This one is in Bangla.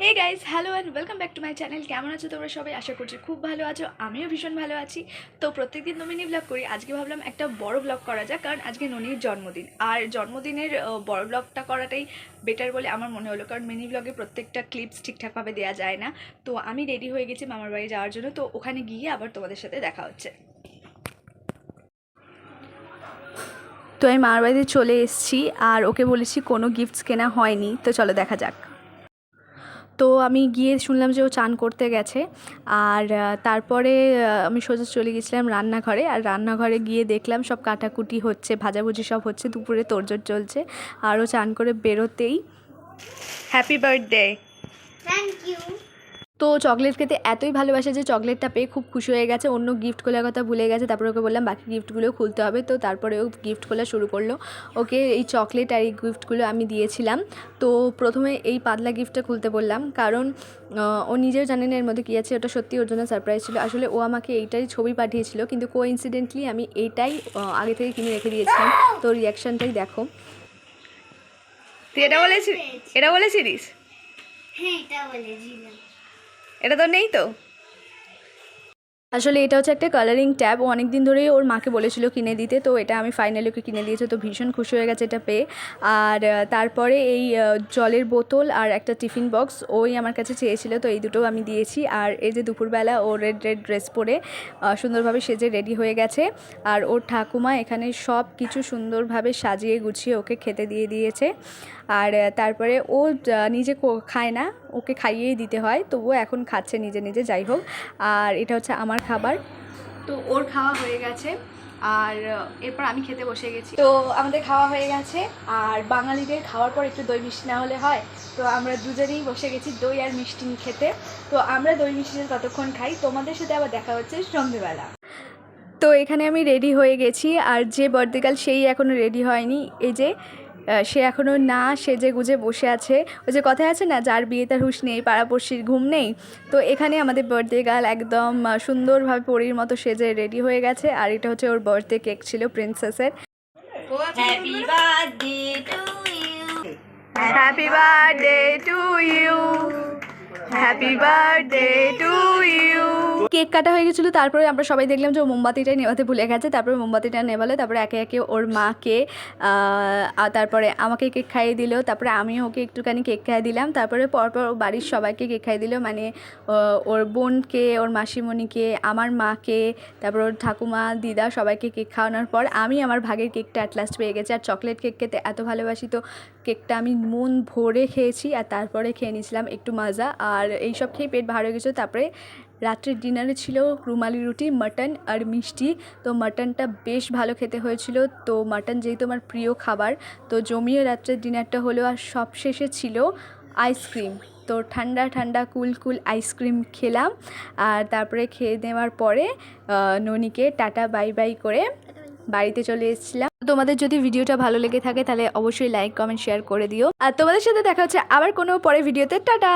Hey guys hello and welcome back to my channel কেমন আছো তোমরা সবাই? আশা করছি খুব ভালো আছো। আমিও ভীষণ ভালো আছি। তো প্রত্যেকদিন তো মিনি ব্লগ করি। আজকে ভাবলাম একটা বড় ব্লগ করা যাক, কারণ আজকে ননির জন্মদিন। আর জন্মদিনের বড় ব্লগটা করাটাই বেটার বলে আমার মনে হলো, কারণ মিনি ব্লগে প্রত্যেকটা ক্লিপস ঠিকঠাকভাবে দেওয়া যায় না। তো আমি রেডি হয়ে গেছি মামার বাড়ি যাওয়ার জন্য। তো ওখানে গিয়ে আবার তোমাদের সাথে দেখা হচ্ছে। তো আমি মামার বাড়িতে চলে এসেছি, আর ওকে বলেছি কোনো গিফটস কেনা হয়নি। তো চলো দেখা যাক। তো আমি গিয়ে শুনলাম যে ও চান করতে গেছে। আর তারপরে আমি সোজা চলে গেছিলাম রান্নাঘরে। আর রান্নাঘরে গিয়ে দেখলাম সব কাটাকুটি হচ্ছে, ভাজাভুজি সব হচ্ছে, দুপুরে তোরজোর চলছে। আর ও চান করে বেরোতেই হ্যাপি বার্থডে থ্যাংক ইউ তো চকলেট খেতে এতই ভালোবাসে যে চকলেটটা পেয়ে খুব খুশি হয়ে গেছে। অন্য গিফট খোলার কথা ভুলে গেছে তারপরে ওকে বললাম বাকি গিফটগুলো খুলতে হবে। তো তারপরে ও গিফট খোলা শুরু করল। ওকে এই চকলেট আর এই গিফটগুলো আমি দিয়েছিলাম। তো প্রথমে এই পাতলা গিফটটা খুলতে বললাম কারণ ও নিজেও জানে না এর মধ্যে কী আছে ওটা সত্যি ওর জন্য সারপ্রাইজ ছিল। আসলে ও আমাকে এইটাই ছবি পাঠিয়েছিল কিন্তু কো ইনসিডেন্টলি আমি এইটাই আগে থেকে কিনে রেখে দিয়েছিলাম। তো রিয়াকশানটাই দেখো। তুই এটা বলেছিস এটা বলেছিলিস? হ্যাঁ এটা বলেছিলাম। এটা তো নেই তো? আসলে এটা হচ্ছে একটা কালারিং ট্যাব অনেক দিন ধরেই ওর মাকে বলেছিল কিনে দিতে, তো এটা আমি ফাইনালি ওকে কিনে দিয়েছি। তো ভীষণ খুশি হয়ে গেছে এটা পেয়ে। আর তারপরে এই জলের বোতল আর একটা টিফিন বক্স ওই আমার কাছে চেয়েছিল, তো এই দুটো আমি দিয়েছি। আর এই যে দুপুরবেলা ও রেড রেড ড্রেস পরে সুন্দরভাবে সেজে রেডি হয়ে গেছে। আর ওর ঠাকুমা এখানে সব কিছু সুন্দরভাবে সাজিয়ে গুছিয়ে ওকে খেতে দিয়ে দিয়েছে। আর তারপরে ও নিজে খায় না। ওকে খাইয়েই দিতে হয়, তবুও এখন খাচ্ছে নিজে নিজে, যাই হোক। আর এটা হচ্ছে আমার খাবার। তো ওর খাওয়া হয়ে গেছে। আর এরপর আমি খেতে বসে গেছি। তো আমাদের খাওয়া হয়ে গেছে। আর বাঙালিদের খাওয়ার পর একটু দই মিষ্টি না হলে হয়। তো আমরা দুজনেই বসে গেছি দই আর মিষ্টি খেতে। তো আমরা দই মিষ্টিটা ততক্ষণ খাই। তোমাদের সাথে আবার দেখা হচ্ছে সন্ধ্যেবেলা তো এখানে আমি রেডি হয়ে গেছি। আর যে বর্দিকাল সেই এখনও রেডি হয়নি। এই যে সে এখনও না সেজে গুজে বসে আছে। ওই যে কথায় আছে না যার বিয়ে তার হুঁশ নেই পাড়াপড়শির ঘুম নেই। তো এখানে আমাদের বার্থডে গার্ল একদম সুন্দরভাবে পরীর মতো সেজে রেডি হয়ে গেছে। আর এটা হচ্ছে ওর বার্থডে কেক ছিল প্রিন্সেসের happy birthday to you happy birthday to you cake কাটা হয়ে গেছিল, তারপরে আমরা সবাই দেখলাম যে ও মোমবাতিটাই নেভাতে ভুলে গেছে, তারপরে মোমবাতিটা নেভালো, তারপরে একে একে ওর মাকে আর তারপরে আমাকে কেক খাইয়ে দিল, তারপরে আমিও ওকে একটুখানি কেক খাইয়ে দিলাম, তারপরে পরপর বাড়ির সবাইকে কেক খাইয়ে দিল মানে ওর বোনকে, ওর মাসিমণিকে, আমার মাকে, তারপর ওর ঠাকুমা, দিদা সবাইকে কেক খাওয়ানোর পর আমি আমার ভাগের কেকটা অ্যাট লাস্ট পেয়ে গেছি, আর চকলেট কেক খেতে এত ভালোবাসি তো কেকটা আমি মন ভরে খেয়েছি, আর তারপরে খেয়ে নিয়েছিলাম একটু মজা, আর এইসব খেয়ে পেট ভালো হয়ে গেছিল, তারপরে রাত্রের ডিনারে ছিল রুমালি রুটি মাটন আর মিষ্টি। তো মাটনটা বেশ ভালো খেতে হয়েছিল। তো মাটন যেহেতু আমার প্রিয় খাবার, তো জমিয়ে রাত্রের ডিনারটা হলো আর সব শেষে ছিল আইসক্রিম তো ঠান্ডা ঠান্ডা কুল কুল আইসক্রিম খেলাম। আর তারপরে খেয়ে নেওয়ার পরে ননিকে টাটা বাই বাই করে বাড়িতে চলে এসেছিলাম। তোমাদের যদি ভিডিওটা ভালো লেগে থাকে তাহলে অবশ্যই লাইক কমেন্ট শেয়ার করে দিও। আর তোমাদের সাথে দেখা হচ্ছে আবার কোনো পরে ভিডিওতে টাটা!